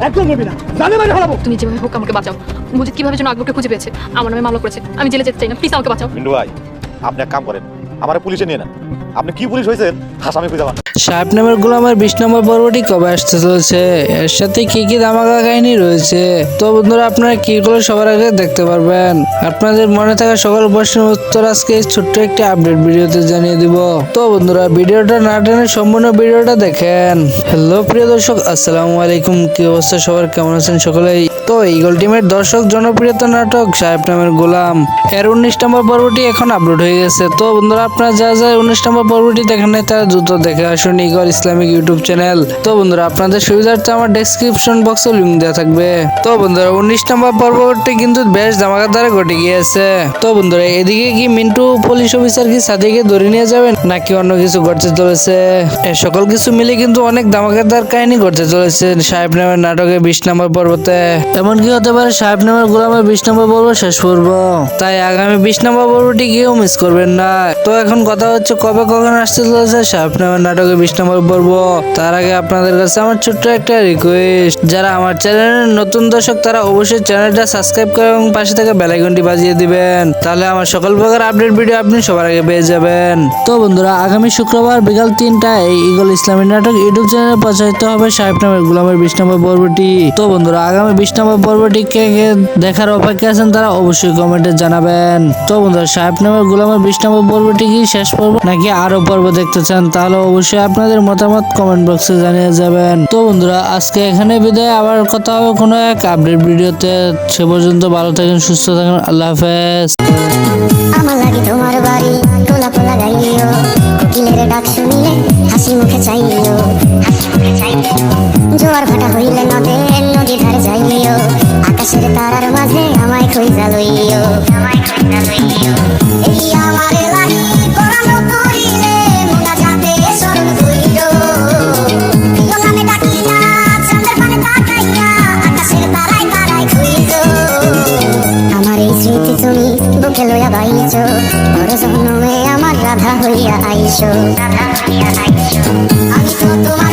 একদম নবী না। জানে মানে হারাবো। তুমি যেভাবে হোক আমাকে বাঁচাও। মজিদ কীভাবে যেন আকবরকে খুঁজে পেয়েছে আমার নামে মামলা করেছে। আমি জেলে যেতে চাই না প্লিজ আমাকে বাঁচাও। মিন্টু ভাই আপনি এক কাম করেন। আমার পুলিশে নিয়ে নেন। আপনি কি পুলিশ হয়েছেন? আসামি খুঁজে পান সাহেব নামের গোলামের বিশ নম্বর পর্বটি কবে আসতে চলেছে? এর সাথে কি কি ধামাকা কাহিনী রয়েছে? তো বন্ধুরা, আপনারা কি গুলো সবার আগে দেখতে পারবেন? আপনাদের মনে থাকা সকল প্রশ্নের উত্তর আজকে এই ছোট্ট একটি আপডেট ভিডিওতে জানিয়ে দিব। তো বন্ধুরা, ভিডিওটা না টেনে সম্পূর্ণ ভিডিওটা দেখেন। হ্যালো, প্রিয় দর্শক, আসসালামু আলাইকুম। কি অবস্থা সবার? কেমন আছেন সকলেই? তো ইগল টিমের দর্শক জনপ্রিয়তা নাটক, সাহেব নামের গোলাম। এর উনিশ নম্বর পর্বটি এখন আপলোড হয়ে গেছে। তো বন্ধুরা, আপনারা যা যা উনিশ নম্বর পর্বটি দেখেন নাই তারা দ্রুত দেখে আসুন ইগল ইসলামিক ইউটিউব চ্যানেল। তো বন্ধুরা, আপনাদের সুবিধার্থে আমার ডেসক্রিপশন বক্সে লিঙ্ক দেওয়া থাকবে। তো বন্ধুরা, উনিশ নম্বর পর্বটি কিন্তু বেশ ধামাকার দ্বারা ঘটে গিয়েছে। তো বন্ধুরা, এদিকে কি মিন্টু পুলিশ অফিসার কি সাথীকে ধরে নিয়ে যাবেন, নাকি অন্য কিছু ঘটতে চলেছে? সকল কিছু মিলে কিন্তু অনেক ধামাকাদার কাহিনী ঘটতে চলেছে সাহেব নামের নাটকে বিশ নম্বর পর্বতে। এমন কি হতে পারে সাহেব নামের গোলামের বিশ নম্বর পর্ব শেষ পর্ব। তাই আগামী বিশ নম্বর পর্বটি কেউ মিস করবেন না। তো এখন কথা হচ্ছে কবে কখন আসতে চলেছে সাহেব নাটকে বিশ নম্বর পর্ব? তার আগে আপনাদের কাছে আমার ছোট্ট একটা রিকোয়েস্ট যারা আমার চ্যানেলের নতুন দর্শক, তারা অবশ্যই চ্যানেলটা সাবস্ক্রাইব করে এবং পাশে থেকে বেলাইকনটি বাজিয়ে দিবেন। তাহলে আমার সকল প্রকার আপডেট ভিডিও আপনি সবার আগে পেয়ে যাবেন। তো বন্ধুরা, আগামী শুক্রবার বিকাল তিনটায় ইগল ইসলামী নাটক ইউটিউব চ্যানেলে প্রচারিত হবে সাহেব নামের গোলামের বিশ নম্বর পর্বটি। তো বন্ধুরা, আগামী বিশ নম্বর পর্বটি কে কে দেখার অপেক্ষা আছেন তারা অবশ্যই কমেন্টে জানাবেন। তো বন্ধুরা, সাহেব নামের গোলামের বিশ নম্বর পর্বটি কি শেষ পর্ব নাকি আরও পর্ব দেখতে চান, তাহলে অবশ্যই আপনাদের মতামত কমেন্ট বক্সে জানিয়ে যাবেন। তো বন্ধুরা, আজকে এখানে বিদায়। আবার কথা হবে কোনো এক আপডেট ভিডিওতে। সে পর্যন্ত ভালো থাকেন, সুস্থ থাকেন। আল্লাহ হাফেজ। হাসি মুখে চাইও জোয়ার ভাটা হইলে নদে নদী ধারে আকাশের তারার মাঝে আমায় লইও। আমায় এই আমার আমার এই স্মৃতি তুমি বুকে লইয়া বাইছো। পর জন্মে আমার রাধা হইয়া আইছো রাধা হইয়া আইছো আমি তো তোমার